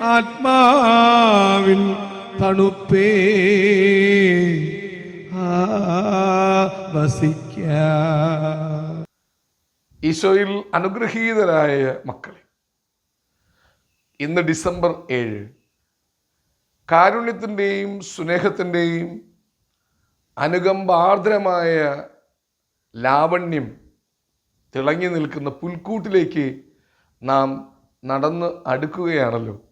ആത്മാവിൻ തണുപ്പേ. വസിക്ക. ഈശോയിൽ അനുഗ്രഹീതരായ മക്കളെ ഇന്ന് ഡിസംബർ ഏഴ്. കാരുണ്യത്തിന്റെയും സ്നേഹത്തിന്റെയും അനുകമ്പാർദ്രമായ ലാവണ്യം തിളങ്ങി നിൽക്കുന്ന പുൽക്കൂട്ടിലേക്ക് നാം നടന്ന് അടുക്കുകയാണല്ലോ.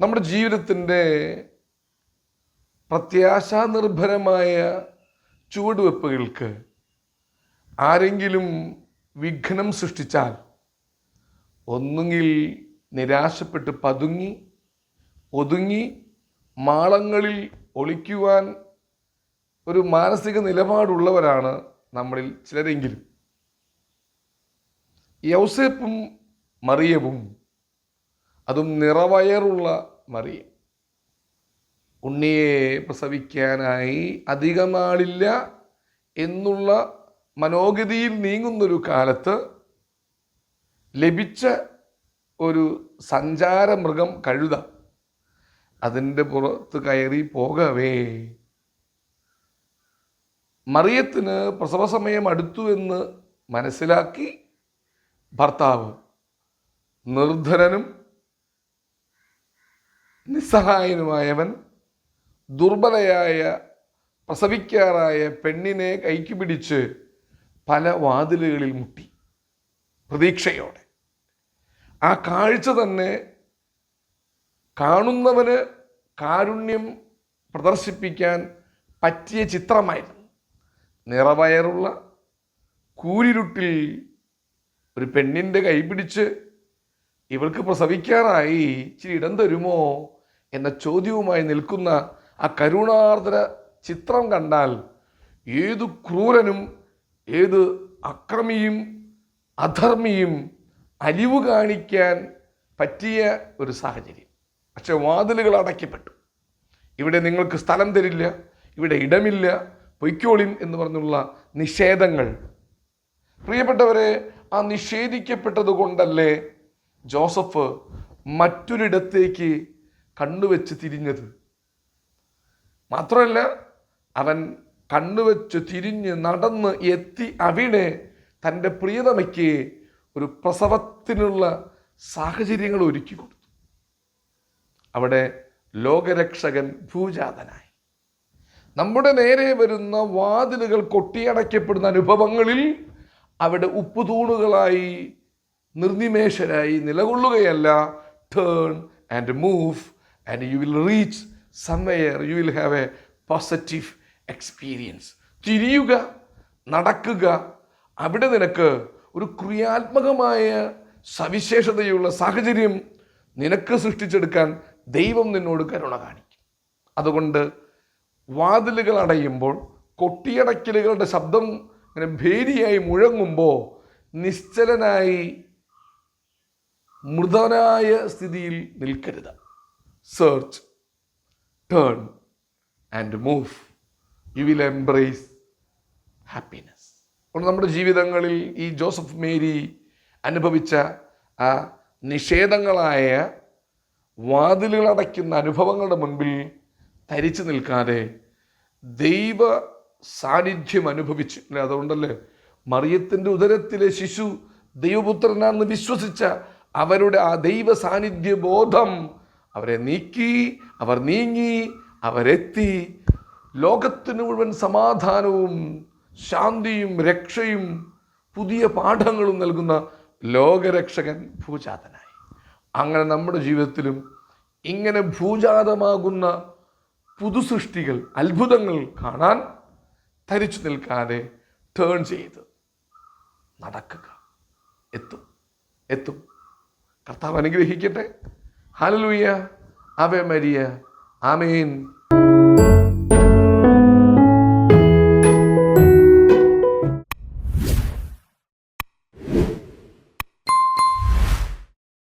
നമ്മുടെ ജീവിതത്തിന്റെ പ്രത്യാശാനിർഭരമായ ചുവടുവെപ്പുകൾക്ക് ആരെങ്കിലും വിഘ്നം സൃഷ്ടിച്ചാൽ ഒന്നുകിൽ നിരാശപ്പെട്ട് പതുങ്ങി ഒതുങ്ങി മാളങ്ങളിൽ ഒളിക്കുവാൻ ഒരു മാനസിക നിലപാടുള്ളവരാണ് നമ്മളിൽ ചിലരെങ്കിലും. യൗസേപ്പും മറിയവും അതും നിറവയറുള്ള മറിയം ഉണ്ണിയെ പ്രസവിക്കാനായി അധികമാളില്ല എന്നുള്ള മനോഗതിയിൽ നീങ്ങുന്നൊരു കാലത്ത് ലഭിച്ച ഒരു സഞ്ചാര മൃഗം കഴുത അതിന്റെ പുറത്ത് കയറി പോകവേ. മറിയത്തിന് പ്രസവ സമയം അടുത്തു എന്ന് മനസ്സിലാക്കി ഭർത്താവ് നിർധനനും നിസ്സഹായനുമായവൻ ദുർബലയായ പ്രസവിക്കാറായ പെണ്ണിനെ കൈക്ക് പിടിച്ച് പല വാതിലുകളിൽ മുട്ടി പ്രതീക്ഷയോടെ. ആ കാഴ്ച തന്നെ കാണുന്നവന് കാരുണ്യം പ്രദർശിപ്പിക്കാൻ പറ്റിയ ചിത്രമായിരുന്നു. നിറവയറുള്ള കൂരിരുട്ടിൽ ഒരു പെണ്ണിന്റെ കൈപിടിച്ച് ഇവൾക്ക് പ്രസവിക്കാറായി ഇച്ചിരി ഇടം തരുമോ എന്ന ചോദ്യവുമായി നിൽക്കുന്ന ആ കരുണാർദ്ര ചിത്രം കണ്ടാൽ ഏതു ക്രൂരനും ഏത് അക്രമിയും അധർമ്മിയും അലിവ് കാണിക്കാൻ പറ്റിയ ഒരു സാഹചര്യം. പക്ഷെ വാതിലുകൾ അടയ്ക്കപ്പെട്ടു. ഇവിടെ നിങ്ങൾക്ക് സ്ഥലം തരില്ല ഇവിടെ ഇടമില്ല പൊയ്ക്കോളിൻ എന്ന് പറഞ്ഞുള്ള നിഷേധങ്ങൾ. പ്രിയപ്പെട്ടവരെ ആ നിഷേധിക്കപ്പെട്ടത് കൊണ്ടല്ലേ ജോസഫ് മറ്റൊരിടത്തേക്ക് കണ്ണുവെച്ച് തിരിഞ്ഞത്. മാത്രമല്ല അവൻ കണ്ണുവെച്ച് തിരിഞ്ഞ് നടന്ന് എത്തി അവിടെ തന്റെ പ്രിയതമയ്ക്ക് ഒരു പ്രസവത്തിനുള്ള സാഹചര്യങ്ങൾ ഒരുക്കി കൊടുത്തു. അവിടെ ലോകരക്ഷകൻ ഭൂജാതനായി. നമ്മുടെ നേരെ വരുന്ന വാതിലുകൾ കൊട്ടിയടയ്ക്കപ്പെടുന്ന അനുഭവങ്ങളിൽ അവിടെ ഉപ്പുതൂണുകളായി നിർനിമേഷരായി നിലകൊള്ളുകയല്ല turn and move and you will reach somewhere you will have a positive experience തിരിയുക നടക്കുക അവിടെ നിനക്ക് ഒരു ക്രിയാത്മകമായ സവിശേഷതയുള്ള സാഹചര്യം നിനക്ക് സൃഷ്ടിച്ചെടുക്കാൻ ദൈവം നിന്നോട് കരുണ കാണിക്കും. അതുകൊണ്ട് വാതിലുകൾ അടയുമ്പോൾ കൊട്ടിയടക്കലുകളുടെ ശബ്ദം ഇങ്ങനെ ഭേരിയായി മുഴങ്ങുമ്പോൾ നിശ്ചലനായി മൃതനായ സ്ഥിതിയിൽ നിൽക്കരുത്. Search turn and move you will embrace happiness അതുകൊണ്ട് നമ്മുടെ ജീവിതങ്ങളിൽ ഈ ജോസഫ് മേരി അനുഭവിച്ച ആ നിഷേധങ്ങളായ വാതിലുകൾ അടയ്ക്കുന്ന അനുഭവങ്ങളുടെ മുൻപിൽ തരിച്ചു നിൽക്കാതെ ദൈവ സാന്നിധ്യം അനുഭവിച്ചു. അല്ലേ? അതുകൊണ്ടല്ലേ മറിയത്തിന്റെ ഉദരത്തിലെ ശിശു ദൈവപുത്രനാണെന്ന് വിശ്വസിച്ച അവരുടെ ആ ദൈവ സാന്നിധ്യ ബോധം അവരെ നീക്കി അവർ നീങ്ങി അവരെത്തി. ലോകത്തിന് മുഴുവൻ സമാധാനവും ശാന്തിയും രക്ഷയും പുതിയ പാഠങ്ങളും നൽകുന്ന ലോകരക്ഷകൻ ഭൂജാതനായി. അങ്ങനെ നമ്മുടെ ജീവിതത്തിലും ഇങ്ങനെ ഭൂജാതമാകുന്ന പുതുസൃഷ്ടികൾ അത്ഭുതങ്ങൾ കാണാൻ ധരിച്ചു നിൽക്കാതെ ടേൺ ചെയ്ത് നടക്കുക. എത്തും എത്തും. കർത്താവ് അനുഗ്രഹിക്കട്ടെ. Hallelujah. Ave Maria. Amen.